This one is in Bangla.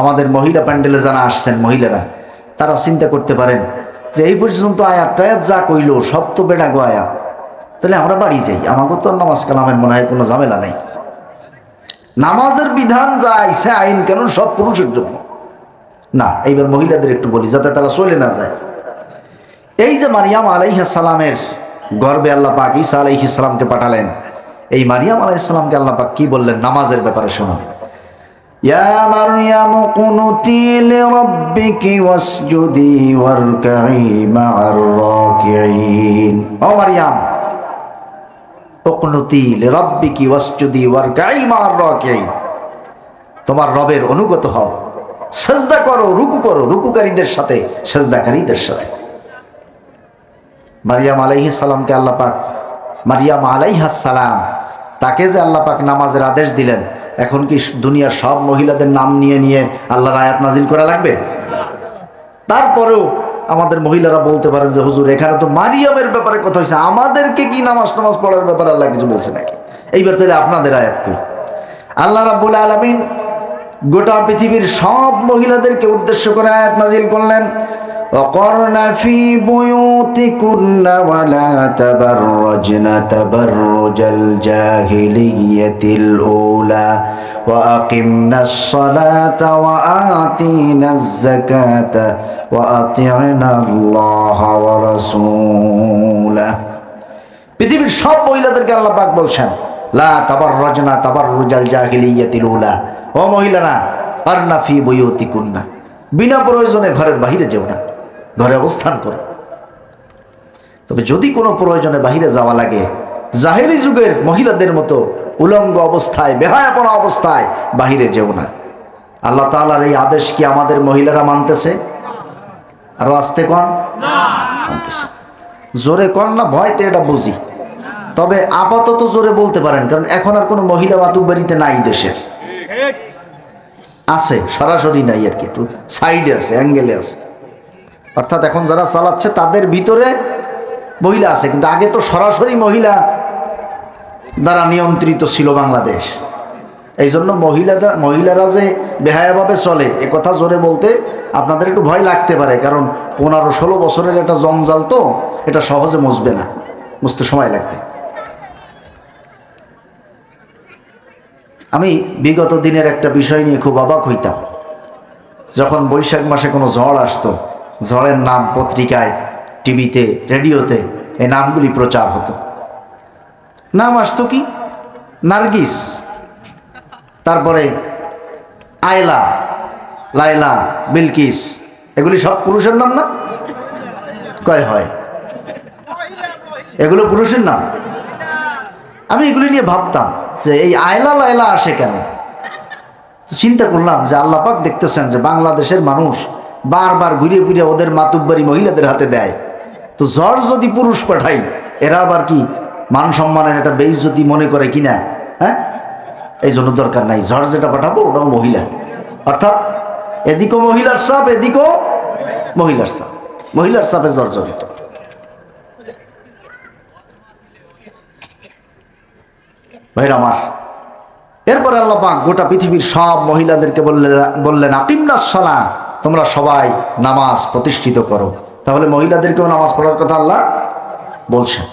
আমাদের মহিলা প্যান্ডেলে যারা আসছেন মহিলারা, তারা চিন্তা করতে পারেন যে এই পর্যন্ত আয়াত টায়াত যা কইল, সব তো বেড়া গো আয়াত। তাহলে আমরা বাড়ি যাই আমাকে তো নামাজ কালামের মনে হয় কোনো ঝামেলা নেই। নামাজের বিধান যা আইসে আইন কেন সব পুরুষের জন্য। না, এইবার মহিলাদের একটু বলি, যাতে তারা চলে না যায়। এই যে মারিয়াম আলাইহাসালামের গর্বে আল্লাহ পাক ঈসা আলাইহিসালামকে পাঠালেন, এই মারিয়াম আলাইহিসালামকে আল্লাহ পাক কি বললেন? নামাজের ব্যাপারে শোনো يا مريم قنتي لربك واسجدي واركعي مع الراكعين ও মারিয়াম উকনুতি লিরাব্বিকি ওয়াসজুদি ওয়ারকাই মা'আর রাকিঈন তোমার রবের অনুগত হও সেজদা করো রুকু করো রুকুকারীদের সাথে সেজদাকারীদের সাথে মারিয়াম আলাইহিস সালামকে আল্লাহ পাক মারিয়াম আলাইহাস সালাম তাকে যে আল্লাহ পাক নামাজের আদেশ দিলেন, এখন কি দুনিয়ার সব মহিলাদের নাম নিয়ে নিয়ে আল্লাহর আয়াত নাজিল করা লাগবে? তারপরেও আমাদের মহিলারা বলতে পারেন যে, হুজুর, এখানে তো মারিয়ামের ব্যাপারে কথা হয়েছে আমাদেরকে কি নামাজ নামাজ পড়ার ব্যাপারে আল্লাহ কিছু বলছে নাকি? এইবার তাহলে আপনাদের আয়াত কই? আল্লাহ রাব্বুল আলামিন গোটা পৃথিবীর সব মহিলাদেরকে উদ্দেশ্য করে আয়াত নাজিল করলেন। وقرن في بيوتكن ولا تبرجن تبرج الجاهلية الأولى وأقمنا الصلاة وآتينا الزكاة وأطعنا الله ورسوله পৃথিবীর সব মহিলাদেরকে আল্লাহ পাক বলছেন লা তাবার রজনা তাবার রুজাল জাহিলিয়াতিল উলা ও মহিলারা আরনা ফি বইয়তিকুন্না বিনা প্রয়োজনে ঘরের বাহিরে যেও না ঘরে অবস্থান করো। তবে যদি কোনো প্রয়োজনে বাহিরে যাওয়া লাগে জাহেলি যুগের মহিলাদের মতো উলঙ্গ অবস্থায় বেহায়াপনা অবস্থায় বাহিরে যেও না। আল্লাহ তাআলার এই আদেশ কি আমাদের মহিলারা মানতেছে? আরও আসতে কন। মানতেছে। জোরে কন না ভয়তে এটা বুঝি। তবে আপাতত জোরে বলতে পারেন কারণ এখন আর কোনো মহিলা বাতুবাড়িতে নাই দেশের। আছে সরাসরি নাই আর কি একটু সাইডে আছে অ্যাঙ্গেলে আছে। অর্থাৎ এখন যারা চালাচ্ছে, তাদের ভিতরে মহিলা আছে, কিন্তু আগে তো সরাসরি মহিলা দ্বারা নিয়ন্ত্রিত ছিল বাংলাদেশ। এই জন্য মহিলারা মহিলারা যে বেহায়াভাবে চলে, এ কথা জোরে বলতে আপনাদের একটু ভয় লাগতে পারে, কারণ পনেরো ষোলো বছরের একটা জঞ্জাল তো, এটা সহজে মুছবে না। মুছতে সময় লাগবে। আমি বিগত দিনের একটা বিষয় নিয়ে খুব অবাক হইতাম। যখন বৈশাখ মাসে কোনো ঝড় আসতো ঝড়ের নাম পত্রিকায়, টিভিতে, রেডিওতে এই নামগুলি প্রচার হতো। নাম আসতো কি? নার্গিস, তারপরে আয়লা লাইলা বিলকিস, এগুলি সব পুরুষের নাম না? কয় হয়? এগুলো পুরুষের নাম? আমি এগুলি নিয়ে ভাবতাম যে এই আয়লা লাইলা আসে কেন? চিন্তা করলাম যে আল্লাহ পাক দেখতেছেন যে বাংলাদেশের মানুষ বারবার ঘুরে ঘুরে ওদের মাতুব্বারি মহিলাদের হাতে দেয়। তো জ্বর যদি পুরুষ পাঠাই এরা আবার কি মান সম্মানের একটা বেইজ্জতি মনে করে কিনা? হ্যাঁ? এই জন্য দরকার নাই। ঝড় যেটা পাঠাবো, ওটাও মহিলা। অর্থাৎ এদিকও মহিলার সাপ এদিকও মহিলার সাপ মহিলার সাপে জর্জরিত ভাইরা আমার, এরপরে আল্লাহ গোটা পৃথিবীর সব মহিলাদেরকে বললেন বললেন, আকিমনাস সালা তোমরা সবাই নামাজ প্রতিষ্ঠিত করো। তাহলে মহিলাদেরকেও নামাজ পড়ার কথা আল্লাহ বলছেন।